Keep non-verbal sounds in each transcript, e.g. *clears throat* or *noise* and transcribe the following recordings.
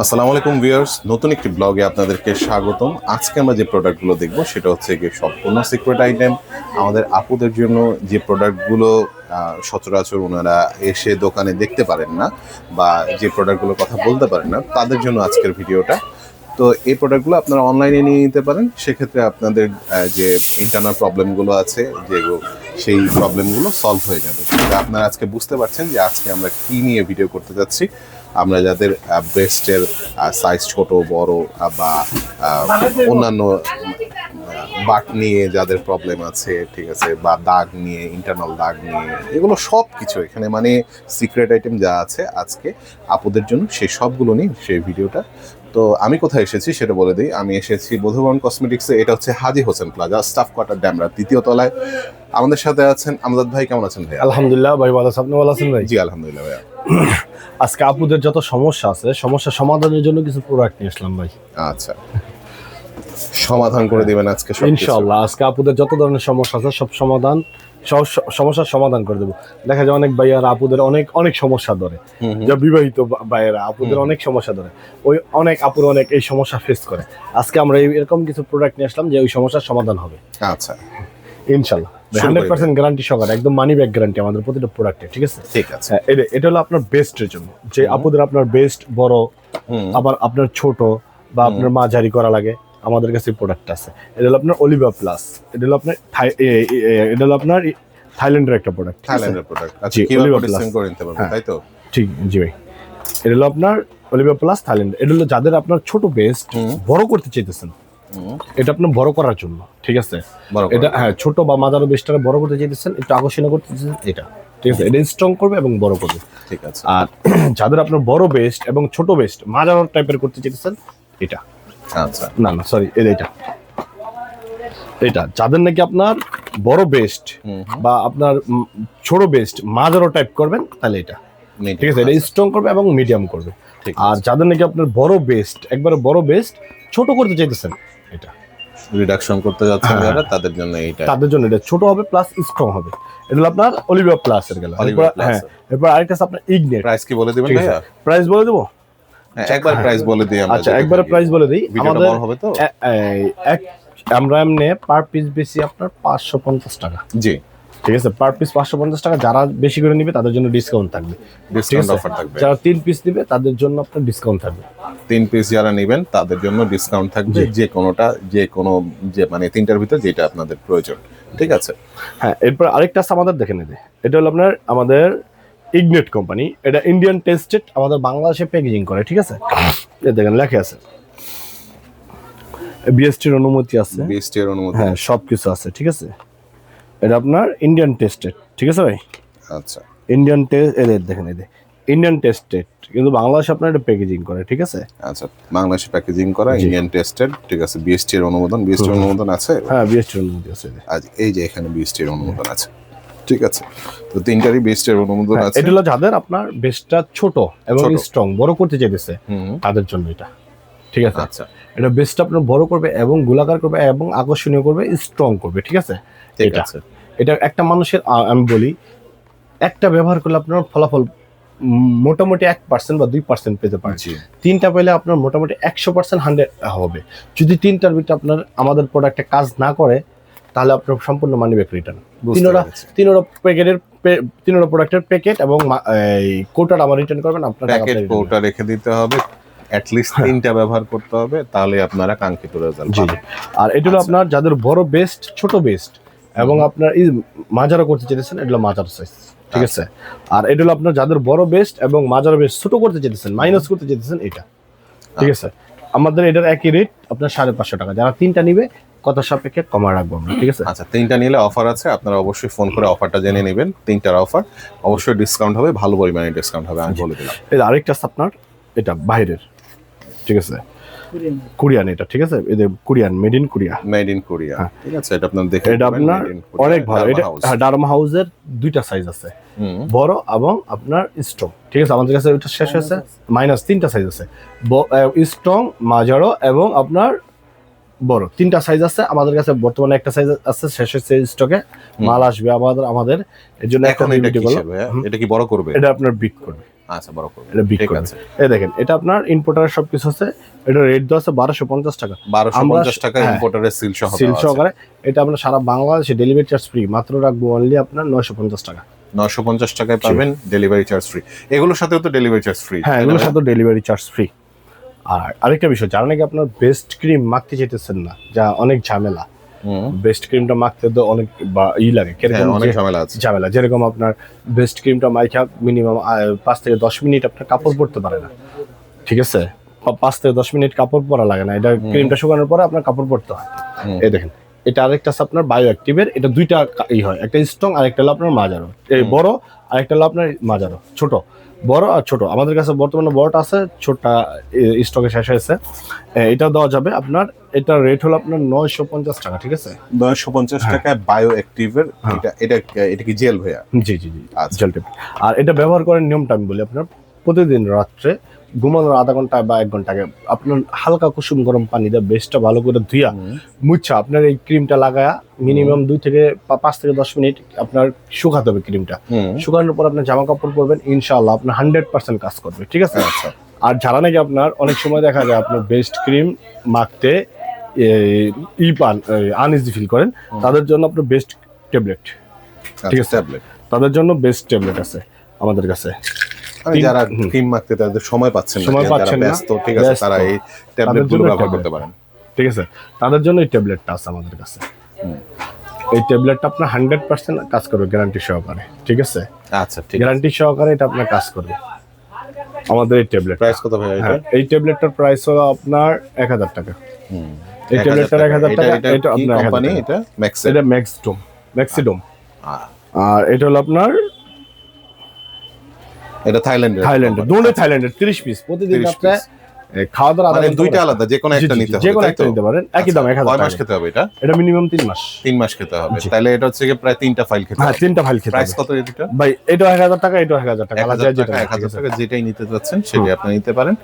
আসসালামু আলাইকুম ভিউয়ার্স, নতুন একটি ব্লগে আপনাদেরকে স্বাগতম। আজকে আমরা যে প্রোডাক্টগুলো দেখব সেটা হচ্ছে গিয়ে সম্পূর্ণ সিক্রেট আইটেম। আমাদের আপুদের জন্য যে প্রোডাক্টগুলো সচরাচর ওনারা এসে দোকানে দেখতে পারেন না বা যে প্রোডাক্টগুলোর কথা বলতে পারেন না, তাদের জন্য আজকের ভিডিওটা। তো এই প্রোডাক্টগুলো আপনারা অনলাইনে নিয়ে নিতে পারেন। সেক্ষেত্রে আপনাদের যে ইন্টারনাল প্রবলেমগুলো আছে যেগুলো সেই প্রবলেমগুলো সলভ হয়ে যাবে। আপনারা আজকে বুঝতে পারছেন যে আজকে আমরা কি নিয়ে ভিডিও করতে যাচ্ছি। আমরা যাদের ব্রেস্টের সাইজ ছোট বড় বা অন্যান্য বাট নিয়ে যাদের প্রবলেম আছে ঠিক আছে বা দাগ নিয়ে ইন্টারনাল দাগ নিয়ে এগুলো সব কিছু এখানে মানে সিক্রেট আইটেম যা আছে আজকে আপুদের জন্য সেই সবগুলো নিয়ে সেই ভিডিওটা। তো আমি কোথায় এসেছি সেটা বলে দিই। আমি এসেছি বোধবরণ কসমেটিক্সে এটা হচ্ছে Haji Hossain plaza staff quarter Demra দ্বিতীয় তলায়। আমাদের সাথে আছেন আমজাদ ভাই কেমন আছেন ভাই আলহামদুলিল্লাহ ভাই ভালো আছেন আপনি ভালো আছেন ভাই? জি আলহামদুলিল্লাহ ভাইয়া। আজকে আপুদের যত সমস্যা আছে সমস্যা সমাধানের জন্য কিছু প্রোডাক্ট নিয়ে আসলাম ভাই। আচ্ছা। সমাধান করে দিবেন আজকে ইনশাআল্লাহ আজকে আপুদের যত ধরনের সমস্যা আছে সব সমাধান সমস্যার সমাধান করে দেবো। দেখা যায় অনেক ভাইয়ারা আপুদের অনেক অনেক সমস্যা ধরে। যা বিবাহিত ভাইয়েরা আপুদের অনেক সমস্যা ধরে। ওই অনেক আপুর অনেক এই সমস্যা ফেস করে। আজকে আমরা এরকম কিছু প্রোডাক্ট নিয়ে আসলাম যে ওই সমস্যার সমাধান হবে। আচ্ছা। ইনশাল্লাহ। হান্ড্রেড পার্সেন্ট গ্যারান্টি সহকারে একদম মানি ব্যাক গ্যারান্টি আমাদের প্রতিটা প্রোডাক্টে ঠিক আছে? ঠিক আছে। এটা এটা হলো আপনার বেস্টের জন্য। যে আপুদের আপনার বেস্ট বড় আবার আপনার ছোট বা আপনার মাঝারি করা লাগে আমাদের কাছে প্রোডাক্ট আছে। এটা হলো আপনার অলিভা প্লাস এটা হলো আপনার এটা হলো আপনার থাইল্যান্ডের একটা প্রোডাক্ট থাইল্যান্ডের প্রোডাক্ট আচ্ছা কীভাবে Oliva করে নিতে পারবেন হ্যাঁ। তাই তো? ঠিক জি ভাই। এটা হলো আপনার অলিভা প্লাস থাইল্যান্ড এটা হলো যাদের আপনার ছোট বেস্ট বড় করতে চাইতেছেন। এটা আপনার বড় করার জন্য। ঠিক আছে? বড় এটা হ্যাঁ ছোট বা মাদার বেস্টটা বড় করতে চাইতেছেন একটু আকর্ষণীয় করতে এটা। ঠিক আছে? এটা স্ট্রং করবে এবং বড় করবে। ঠিক আছে। আর *clears throat* যাদের আপনার বড় বেস্ট এবং ছোট বেস্ট মাঝার টাইপের করতে চাইতেছেন এটা। আচ্ছা। না না সরি এটা। এটা যাদের নাকি আপনার বড় বেস্ট বা আপনার ছোট বেস্ট মাঝারো টাইপ করবেন তাহলে এটা। ঠিক আছে? এটা স্ট্রং করবে এবং মিডিয়াম করবে। আর যাদের নাকি আপনার বড় বেস্ট একবারে বড় বেস্ট ছোট করতে চাইতেছেন এটা। রিডাকশন করতে যাচ্ছেন হ্যাঁ। যারা তাদের জন্য এইটা। তাদের জন্য এটা। ছোট হবে প্লাস স্ট্রং হবে। এটা আপনার অলিভিয়া প্লাস এর গেল হ্যাঁ এরপর আরেকটা আছে আপনার ইগনেট প্রাইস কি বলে দিবেন ভাইয়া? প্রাইস বলে দেবো? হ্যাঁ, একবার প্রাইস বলে দিই আমরা আচ্ছা একবার প্রাইস বলে দিই। আমাদের হবে তো? এক আমরা এমনি পার পিস বেশি আপনার পাঁচশো পঞ্চাশ টাকা। জি। ঠিক আছে পার পিস পাঁচশো পঞ্চাশ টাকা যারা বেশি করে নিবে তাদের জন্য ডিসকাউন্ট থাকবে। ডিসকাউন্ট অফার থাকবে। যারা তিন পিস নিবে তাদের জন্য আপনার ডিসকাউন্ট থাকবে। তিন পিস যারা নেবেন তাদের জন্য ডিসকাউন্ট থাকবে যে কোনোটা যে কোনো যে মানে তিনটার ভিতর যেটা আপনাদের প্রয়োজন। ঠিক আছে? হ্যাঁ এরপর আরেকটা আছে আমাদের দেখে নেবে। এটা হলো আপনার আমাদের ইগনেট কোম্পানি এটা ইন্ডিয়ান টেস্টেড আমাদের বাংলাদেশে প্যাকেজিং করে ঠিক আছে? দেখেন লেখা আছে। বিএসটির অনুমতি আছে। বিএসটি এর অনুমতি হ্যাঁ সব কিছু আছে ঠিক আছে? এটা আপনার ইন্ডিয়ান টেস্টেড ঠিক আছে ভাই? আচ্ছা। ইন্ডিয়ান টেস্ট এদের দেখেন এদের ইন্ডিয়ান টেস্টেড কিন্তু বাংলাদেশে আপনার এটা প্যাকেজিং করে ঠিক আছে? আচ্ছা বাংলাদেশে প্যাকেজিং করা ইন্ডিয়ান টেস্টেড ঠিক আছে বিএসটি এর অনুমোদন বিএসটি এর অনুমোদন আছে? হ্যাঁ বিএসটির অনুমোদন আছে আজ এই যে এখানে বিএসটি এর অনুমোদন আছে ঠিক আছে? তো তিনটারই বিএসটি এর অনুমোদন হ্যাঁ, আছে। এটা হলো যাদের আপনার বেসটা ছোট এবং স্ট্রং বড় করতে চাইতেছে তাদের জন্য এটা। ঠিক আছে? আচ্ছা। এটা বেসটা আপনার বড় করবে এবং গোলাকার করবে এবং আকর্ষণীয় করবে স্ট্রং করবে ঠিক আছে? ঠিক এটা। আছে। এটা একটা মানুষের আমি বলি একটা ব্যবহার করলে আপনার ফলাফল মোটামুটি এক পার্সেন্ট বা দুই পার্সেন্ট পেতে পারছি তিনটা পেলে আপনার মোটামুটি একশো পার্সেন্ট হান্ড্রেড হবে। যদি তিনটার ভিতরে আপনার আমাদের প্রোডাক্টে কাজ না করে তাহলে আপনার সম্পূর্ণ মানি ব্যাক রিটার্ন তিনোটা তিনোটা প্যাকেটের তিনোটা প্রোডাক্টের প্যাকেট এবং কোটাটা আমার রিটার্ন করবেন আপনার প্যাকেট কোটা রেখে দিতে হবে। অ্যাট লিস্ট তিনটা ব্যবহার করতে হবে তাহলে আপনারা কাঙ্ক্ষিত রেজাল্ট জি জি। আর এটা হলো আপনার যাদের বড় বেস্ট ছোট বেস্ট এবং আপনার এই মাজারও করতে চাইতেছেন এটা হলো মাজার সাইজ ঠিক আছে? আর এটা হলো আপনার যাদের বড় বেস্ট এবং মাজার বেস্ট ছোট করতে চাইতেছেন মাইনাস করতে চাইতেছেন এটা ঠিক আছে? আমাদের এটার একই রেট আপনার সাড়ে পাঁচশো টাকা। যারা তিনটা নিবে কত সাপেক্ষে কমা রাখব আমরা ঠিক আছে? আচ্ছা তিনটা নিলে অফার আছে আপনারা অবশ্যই ফোন করে অফারটা জেনে নেবেন তিনটার অফার অবশ্যই ডিসকাউন্ট হবে ভালো পরিমাণে ডিসকাউন্ট হবে আমি বলে দিলাম। এটা আরেকটা আপনার এটা বাইরের। ঠিক আছে? কোরিয়ান এটা ঠিক আছে? এদের Korean made in Korea made in Korea হ্যাঁ। ঠিক আছে। এটা আপনার দেখে এটা আপনার অনেক ভালো। এটা হ্যাঁ ডার্মা হাউসের দুইটা সাইজ আছে। বড় এবং আপনার স্ট্রং ঠিক আছে? আমাদের কাছে ওইটা শেষ হয়েছে। মাইনাস তিনটা সাইজ আছে। স্ট্রং মাঝারো এবং আপনার বড়। তিনটা সাইজ আছে। আমাদের কাছে বর্তমানে একটা সাইজ আছে শেষ হয়েছে স্টকে মাল আসবে আমাদের আমাদের। এর জন্য একটা এখন? এটা কি বড় করবে? এটা আপনার বিট করবে। আচ্ছা বড় করবেন। এটা বিগ আছে। এই দেখেন এটা আপনার ইম্পোর্টার সবকিছু আছে। এটা রেট দেওয়া আছে বারোশো পঞ্চাশ টাকা। বারোশো পঞ্চাশ টাকা হ্যাঁ। ইম্পোর্টারের সিল সহ সিল সহকারে এটা আমরা সারা বাংলাদেশে ডেলিভারি চার্জ ফ্রি মাত্র রাখব অনলি আপনার নয়শো পঞ্চাশ টাকা। নশো পঞ্চাশ টাকায় পাবেন ডেলিভারি চার্জ ফ্রি এগুলোর সাথেও তো ডেলিভারি চার্জ ফ্রি হ্যাঁ এগুলোর সাথে ডেলিভারি চার্জ ফ্রি আর আরেকটা বিষয় যারা নাকি আপনার বেস্ট ক্রিম মাখতে চাইতেছেন না যা অনেক ঝামেলা। বেস্ট ক্রিমটা মাখতে তো অনেক বা ই লাগে কীরকম হ্যাঁ, অনেক ঝামেলা আছে। ঝামেলা যেরকম আপনার বেস্ট ক্রিমটা মাইখা মিনিমাম পাঁচ থেকে দশ মিনিট আপনার কাপড় পরতে পারে না। ঠিক আছে? পাঁচ থেকে দশ মিনিট কাপড় পরা লাগে না এটা ক্রিমটা শুকানোর পরে আপনার কাপড় পরতে হয়। এই দেখেন এটা আরেকটা আছে আপনার বায়ো অ্যাক্টিভের এটা দুইটা ই হয় একটা স্ট্রং আরেকটা হলো আপনার মাজারো এই বড় আরেকটা হলো আপনার মাজারো ছোট। বড় আর ছোট। আমাদের কাছে বর্তমানে বড়টা আছে ছোটটা স্টকে শেষ হয়েছে। এটা দেওয়া যাবে আপনার এটা রেট হলো আপনার নয়শো পঞ্চাশ টাকা ঠিক আছে? নয়শো পঞ্চাশ টাকা টাকায় বায়ো অ্যাক্টিভের এটা এটা এটা কি জেল ভাইয়া? জি জি জি আচ্ছা। জেল টেপ আর এটা ব্যবহার করার নিয়মটা আমি বলি আপনার প্রতিদিন রাত্রে ঘুমানোর আধা ঘণ্টা বা এক ঘণ্টা আগে আপনার হালকা কুসুম গরম পানি দিয়ে বেশটা ভালো করে ধুইয়া মুচ্ছা আপনার এই ক্রিমটা লাগায়া মিনিমাম দুই থেকে পাঁচ থেকে দশ মিনিট আপনার শুকাতে হবে ক্রিমটা। শুকানোর পর আপনার জামা কাপড় পরবেন ইনশাআল্লাহ আপনার হান্ড্রেড পার্সেন্ট কাজ করবে ঠিক আছে? আচ্ছা। আর যারা নাকি আপনার অনেক সময় দেখা যায় আপনার বেস্ট ক্রিম মাখতে ই পান আনইজি ফিল করেন তাদের জন্য আপনার বেস্ট ট্যাবলেট ঠিক আছে। ট্যাবলেট। তাদের জন্য বেস্ট ট্যাবলেট আছে আমাদের কাছে। যারা ক্রিম মাখতে তাদের সময় পাচ্ছেন না সময় পাচ্ছেন না, ব্যস্ত ঠিক আছে তারা এই ট্যাবলেটগুলো জন্য ব্যবহার করতে পারেন। ঠিক আছে তাদের জন্য এই ট্যাবলেটটা আছে আমাদের কাছে। এই ট্যাবলেটটা আপনার হান্ড্রেড পার্সেন্ট কাজ করবে গ্যারান্টি সহকারে ঠিক আছে? আচ্ছা ঠিক গ্যারান্টি সহকারে এটা আপনার কাজ করবে। আমাদের এই ট্যাবলেট প্রাইস কত এটা? হ্যাঁ এই ট্যাবলেটটার প্রাইস হলো আপনার এক হাজার টাকা। হুম। এই ট্যাবলেটটার এক হাজার টাকা এটা আপনার কোম্পানি এটা? ম্যাক্সেল এটা ম্যাক্সডোম ম্যাক্সিডোম আর এটা হলো আপনার এটা থাইল্যান্ডের থাইল্যান্ডের দুটো থাইল্যান্ডের তিরিশ পিস প্রতিদিন 30 আপনি খাওয়া দাওয়া মানে দুইটা আলাদা যে কোনো একটা নিতে হবে যে কোনো একটা নিতে পারেন। একই দাম কয় হাজার মাস টাকা। খেতে হবে এটা? এটা মিনিমাম তিন মাস। তিন মাস খেতে হবে। তাহলে এটা হচ্ছে গিয়ে প্রায় তিনটা ফাইল খেতে হ্যাঁ তিনটা ফাইল খেতে প্রাইস কত এটা ভাই এটা এক হাজার টাকা এটা এক হাজার টাকা আলাদা যেটা টাকা এক ঠিক হাজার আছে? টাকা যেটাই নিতে চাচ্ছেন সেটাই আপনি নিতে পারেন।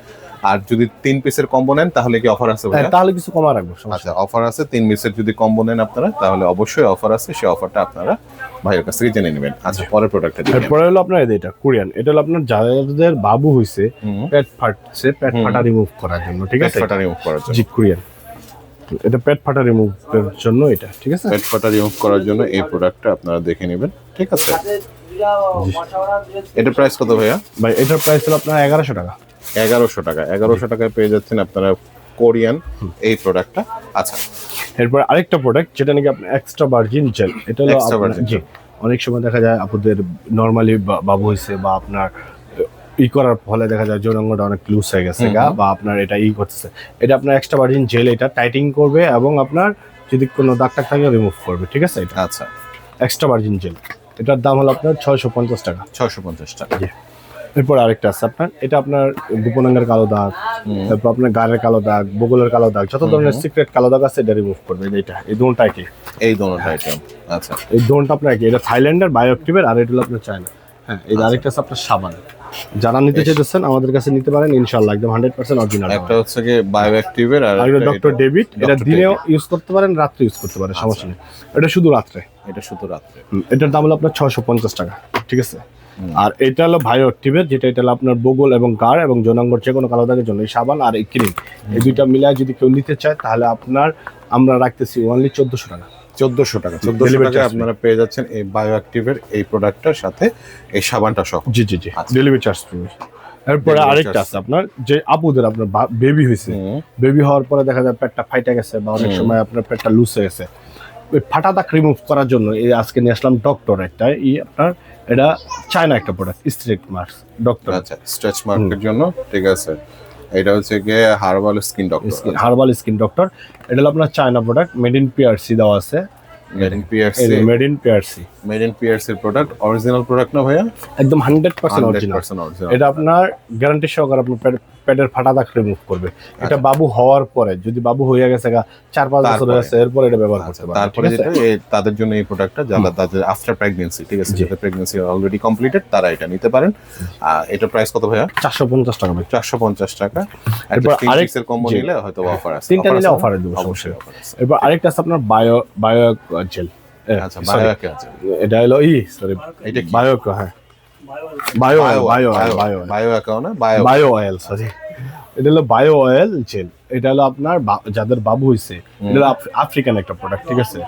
আর যদি তিন পিসের কম্বো নেন তাহলে কি অফার আছে হ্যাঁ, তাহলে কিছু কমা রাখব আচ্ছা অফার আছে তিন পিসের যদি কম্বো নেন আপনারা তাহলে অবশ্যই অফার আছে সেই অফারটা আপনারা ভাইয়ের কাছ থেকে জেনে নেবেন। আচ্ছা পরের প্রোডাক্টটা। দেখেন এরপরে হলো আপনার এটা কোরিয়ান। এটা হলো আপনার যাদের বাবু হইছে পেট ফাটছে পেট ফাটা রিমুভ করার জন্য ঠিক আছে? ফাটা রিমুভ করার জন্য। জি কোরিয়ান। এটা পেট ফাটা রিমুভের জন্য এটা ঠিক আছে? পেট ফাটা রিমুভ করার জন্য এই প্রোডাক্টটা আপনারা দেখে নেবেন ঠিক আছে? এটার প্রাইস কত ভাইয়া? ভাই এটার প্রাইস হলো আপনার এগারোশো টাকা। এগারোশো টাকা। এগারোশো টাকায় পেয়ে যাচ্ছেন আপনারা কোরিয়ান এই প্রোডাক্টটা আচ্ছা এরপর আরেকটা প্রোডাক্ট যেটা নাকি আপনার এক্সট্রা ভার্জিন জেল এটা হলো জি অনেক সময় দেখা যায় আপনাদের নর্মালি বাবু হয়েছে বা আপনার ই করার ফলে দেখা যায় যৌনাঙ্গটা অনেক লুজ হয়ে গেছে গা বা আপনার এটা ই করতেছে। এটা আপনার এক্সট্রা ভার্জিন জেল এটা টাইটিং করবে এবং আপনার যদি কোনো দাগ টাগ থাকে রিমুভ করবে ঠিক আছে এটা? আচ্ছা। এক্সট্রা ভার্জিন জেল এটার দাম হলো আপনার ছয়শো পঞ্চাশ টাকা। ছয়শো পঞ্চাশ টাকা। এরপর আরেকটা আছে আপনার এটা আপনার গোপনাঙ্গের কালো দাগ তারপর আপনার গায়ের কালো দাগ বগলের কালো দাগ যত ধরনের সিক্রেট কালো দাগ আছে এটা রিমুভ করবে এটা এই দোনটা কি এই দোনোটা আইটেম আচ্ছা। এই দোনটা আপনার কি এটা থাইল্যান্ডের বায়োঅ্যাক্টিভের আর এটা হলো আপনার চায়না হ্যাঁ এই আরেকটা আছে আপনার সাবান। যারা নিতে চাইতেছেন আমাদের কাছে নিতে পারেন ইনশাআল্লাহ একদম হান্ড্রেড পার্সেন্ট অরিজিনাল একটা হচ্ছে কি বায়ো অ্যাক্টিভের আর একটা ডক্টর ডেভিড এটা. দিনেও ইউজ করতে পারেন রাত্রে ইউজ করতে পারেন সমস্যা নেই। এটা শুধু রাত্রে। এটা শুধু রাত্রে। এটার দাম হলো আপনার ছয়শো পঞ্চাশ টাকা ঠিক আছে? আর এটা হলো বায়ো অ্যাক্টিভের যেটা এটা হলো আপনার বগল এবং গাড় এবং জনাঙ্গর যে কোনো কালো দাগের জন্য এই সাবান আর এই ক্রিম। এই দুইটা মিলায় যদি কেউ নিতে চায় তাহলে আপনার আমরা রাখতেছি ওনলি চোদ্দশো টাকা। চোদ্দশো টাকা চোদ্দশো আপনারা পেয়ে যাচ্ছেন এই বায়ো অ্যাক্টিভের এই প্রোডাক্টটার সাথে এই সাবানটা সহ। জি জি জি আচ্ছা। ডেলিভারি চার্জ ফ্রি এরপরে আরেকটা আছে আপনার যে আপুদের আপনার বেবি হয়েছে বেবি হওয়ার পরে দেখা যায় পেটটা ফাইটা গেছে বা অনেক সময় আপনার পেটটা লুজ হয়ে গেছে। ফাটা দাগ রিমুভ করার জন্য এই আজকে নিয়ে আসলাম ডক্টর একটা। ই আপনার এটা চায়না একটা প্রোডাক্ট স্ট্রেট মার্কস ডক্টর আচ্ছা স্ট্রেচ মার্কের জন্য ঠিক আছে। এটা হচ্ছে গিয়ে herbal skin doctor herbal skin doctor এটা হলো আপনার China product made in PRC দেওয়া আছে। Made in PRC made in PRC made in PRC product original product না ভাইয়া? একদম hundred percent hundred original percent original এটা আপনার গ্যারান্টি সহকারে আপনার পেটের ফাটা দাগ রিমুভ করবে। এটা বাবু হওয়ার পরে যদি বাবু হয়ে গেছে চার পাঁচ বছর তারপরে। হয়ে এরপর এটা ব্যবহার করতে পারবে তারপরে যেটা এই তাদের জন্য এই প্রোডাক্টটা যারা তাদের আফটার প্রেগনেন্সি ঠিক আছে। যাদের প্রেগনেন্সি অলরেডি কমপ্লিটেড তারা এটা নিতে পারেন। আর এটা প্রাইস কত ভাইয়া? চারশো পঞ্চাশ টাকা ভাই। চারশো পঞ্চাশ টাকা। এরপর একটা আরেক- পিসের কম্বো নিলে হয়তো অফার আছে। তিনটা নিলে না? দেবো অবশ্যই এরপর আরেকটা আছে আপনার বায়ো বায়ো জেল আচ্ছা বায়োকে আছে এটা হলো ই সরি এটা কি? বায়ো হ্যাঁ। Bio bio bio bio account bio bio oil sorry এটা হলো বায়ো অয়েল জেল এটা হলো আপনার যাদের বাবু হয়েছে এটা আফ্রিকান একটা প্রোডাক্ট ঠিক আছে?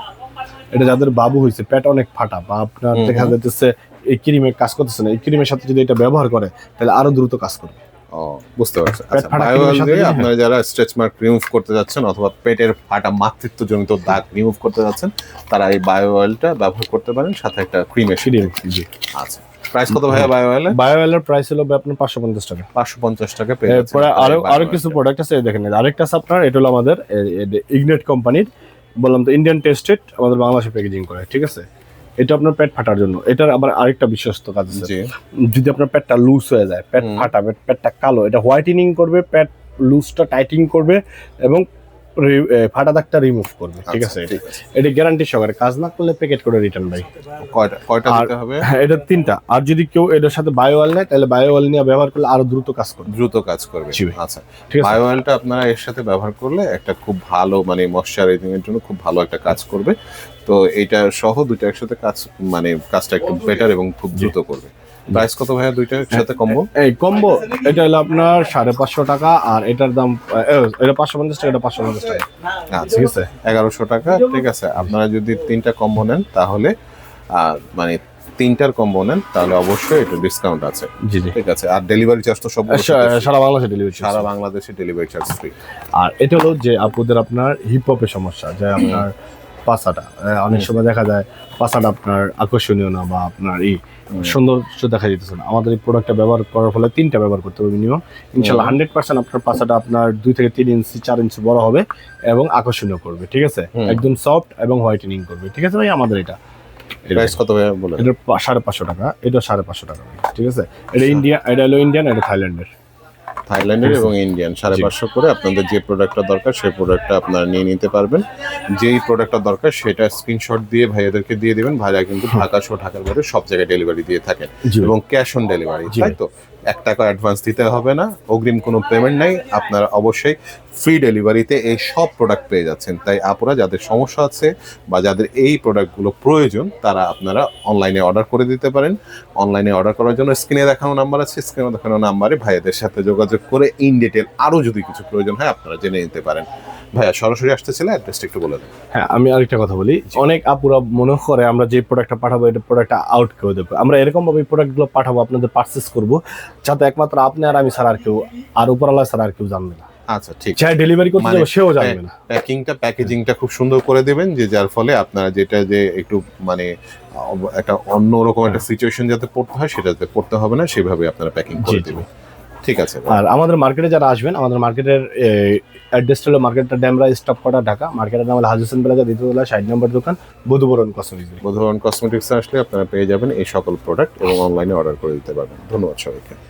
এটা যাদের বাবু হয়েছে পেট অনেক ফাটা বা আপনার দেখা যাচ্ছে এই ক্রিমে কাজ করতেছে না এই ক্রিমের সাথে যদি এটা ব্যবহার করে তাহলে আরও দ্রুত কাজ করবে। বুঝতে পারছি। আচ্ছা আপনারা যারা স্ট্রেচ মার্ক রিমুভ করতে যাচ্ছেন অথবা পেটের ফাটা মাতৃত্বজনিত দাগ রিমুভ করতে যাচ্ছেন তারা এই বায়ো অয়েলটা ব্যবহার করতে পারেন সাথে একটা ক্রিমের ক্রিম আচ্ছা। প্রাইস কত ভাইয়া বায়ো অয়েলে বায়ো অয়েলের প্রাইস হলো আপনার পাঁচশো পঞ্চাশ টাকা। পাঁচশো পঞ্চাশ টাকা পেয়ে এরপরে আরও আরও কিছু প্রোডাক্ট আছে দেখেন আরেকটা আছে আপনার এটা হলো আমাদের ইগনেট কোম্পানির বললাম তো ইন্ডিয়ান টেস্টেড আমাদের বাংলাদেশে প্যাকেজিং করে ঠিক আছে? এটা আপনার পেট ফাটার জন্য। এটার আবার আরেকটা বিশ্বস্ত কাজ আছে। যদি আপনার পেটটা লুজ হয়ে যায় পেট ফাটা পেট পেটটা কালো এটা হোয়াইটেনিং করবে পেট লুজটা টাইটিং করবে এবং ফাটা দাগটা রিমুভ করবে ঠিক আচ্ছা, আছে? ঠিক এটা গ্যারান্টি সহকারে। কাজ না করলে প্যাকেট করে রিটার্ন ভাই। কয়টা কয়টা দিতে হবে? হ্যাঁ এটা তিনটা। আর যদি কেউ এটার সাথে বায়ো অয়েল নেয় তাহলে বায়ো অয়েল নিয়ে ব্যবহার করলে আরও দ্রুত কাজ করবে। দ্রুত কাজ করবে। আচ্ছা। ঠিক আছে। বায়ো অয়েলটা আপনারা এর সাথে ব্যবহার করলে একটা খুব ভালো মানে ময়শ্চারাইজিং এর জন্য খুব ভালো একটা কাজ করবে। তো এটা সহ দুইটা একসাথে কাজ মানে কাজটা একটু বেটার এবং খুব দ্রুত করবে। প্রাইস কত ভাইয়া? দুইটা একসাথে কম্বো এই কম্বো এটা হলো আপনার সাড়ে পাঁচশো টাকা আর এটার দাম এটা পাঁচশো পঞ্চাশ টাকা এটা পাঁচশো পঞ্চাশ টাকা। আচ্ছা ঠিক আছে এগারোশো টাকা ঠিক আছে। আপনারা যদি তিনটা কম্বো নেন তাহলে মানে তিনটার কম্বো নেন তাহলে অবশ্যই এটা ডিসকাউন্ট আছে। জি জি। ঠিক আছে আর ডেলিভারি চার্জ তো সব সারা বাংলাদেশে ডেলিভারি সারা বাংলাদেশে ডেলিভারি চার্জ ফ্রি আর এটা হলো যে আপুদের আপনার হিপ হপের সমস্যা যে আপনার পাসাটা। অনেক সময় দেখা যায় পাসাটা আপনার আকর্ষণীয় না বা আপনার এই সৌন্দর্য দেখা যেতেছে না। আমাদের এই প্রোডাক্টটা ব্যবহার করার ফলে তিনটা ব্যবহার করতে হবে মিনিমাম ইনশাল্লাহ হান্ড্রেড পার্সেন্ট আপনার পাসাটা আপনার দুই থেকে তিন ইঞ্চি চার ইঞ্চি বড় হবে এবং আকর্ষণীয় করবে ঠিক আছে? একদম সফট এবং হোয়াইটেনিং করবে ঠিক আছে ভাই? আমাদের এটা। প্রাইস কত বলে এটা সাড়ে পাঁচশো টাকা। এটা সাড়ে পাঁচশো টাকা ঠিক আছে? এটা ইন্ডিয়া এটা হলো ইন্ডিয়ান এটা থাইল্যান্ডের থাইল্যান্ডের এবং ইন্ডিয়ান সাড়ে পাঁচশো করে আপনাদের যে প্রোডাক্টটা দরকার সেই প্রোডাক্টটা আপনারা নিয়ে নিতে পারবেন। যেই প্রোডাক্টটা দরকার সেটা স্ক্রিনশট দিয়ে ভাইয়াদেরকে দিয়ে দেবেন। ভাইয়া কিন্তু ঢাকা সহ ঢাকার বাইরে সব জায়গায় ডেলিভারি দিয়ে থাকেন এবং ক্যাশ অন ডেলিভারি তাই তো? এক টাকা অ্যাডভান্স দিতে হবে না, অগ্রিম কোনো পেমেন্ট নাই, আপনারা অবশ্যই ফ্রি ডেলিভারিতে এই সব প্রোডাক্ট পেয়ে যাচ্ছেন। তাই আপনারা যাদের সমস্যা আছে বা যাদের এই প্রোডাক্টগুলো প্রয়োজন, তারা আপনারা অনলাইনে অর্ডার করে দিতে পারেন। অনলাইনে অর্ডার করার জন্য স্ক্রিনে দেখানো নাম্বার আছে। স্ক্রিনে দেখানো নাম্বারে ভাইয়াদের সাথে যোগাযোগ করে ইন ডিটেল আরও যদি কিছু প্রয়োজন হয়, আপনারা জেনে নিতে পারেন। ভাইয়া সরাসরি আসতে অ্যাড্রেসটা একটু বলে দেন। হ্যাঁ আমি আরেকটা কথা বলি। অনেক আপুরা মনে করে আমরা যে প্রোডাক্টটা পাঠাবো এটা প্রোডাক্টটা আউট করে দেবো। আমরা এরকম ভাবে প্রোডাক্টগুলো পাঠাবো আপনাদের পারচেস করব যাতে একমাত্র আপনি আর আমি ছাড়া আর কেউ আর উপরালা ছাড়া আর কেউ জানবে না। আচ্ছা ঠিক। যে ডেলিভারি করতে মানে- যাব সেও জানবে না। প্যাকিংটা প্যাকেজিংটা খুব সুন্দর করে দেবেন যে যার ফলে আপনারা যেটা যে একটু মানে একটা অন্যরকম একটা সিচুয়েশন যাতে পড়তে হয় সেটা যাতে পড়তে হবে না সেভাবে আপনারা প্যাকিং করে। দেবেন। ঠিক আছে আর আমাদের মার্কেটে যারা আসবেন আমাদের মার্কেটের অ্যাড্রেসটা হলো মার্কেটটা ড্যামরা স্টপ করা ঢাকা। মার্কেটের নাম হলো হাজুসেন প্লাজা দ্বিতীয়তলা ষাট নম্বর দোকান বধুবরণ কসমেটিক্স বধুবরণ কসমেটিক্স আসলে আপনারা পেয়ে যাবেন এই সকল প্রোডাক্ট এবং অনলাইনে অর্ডার করে দিতে পারবেন। ধন্যবাদ সবাইকে।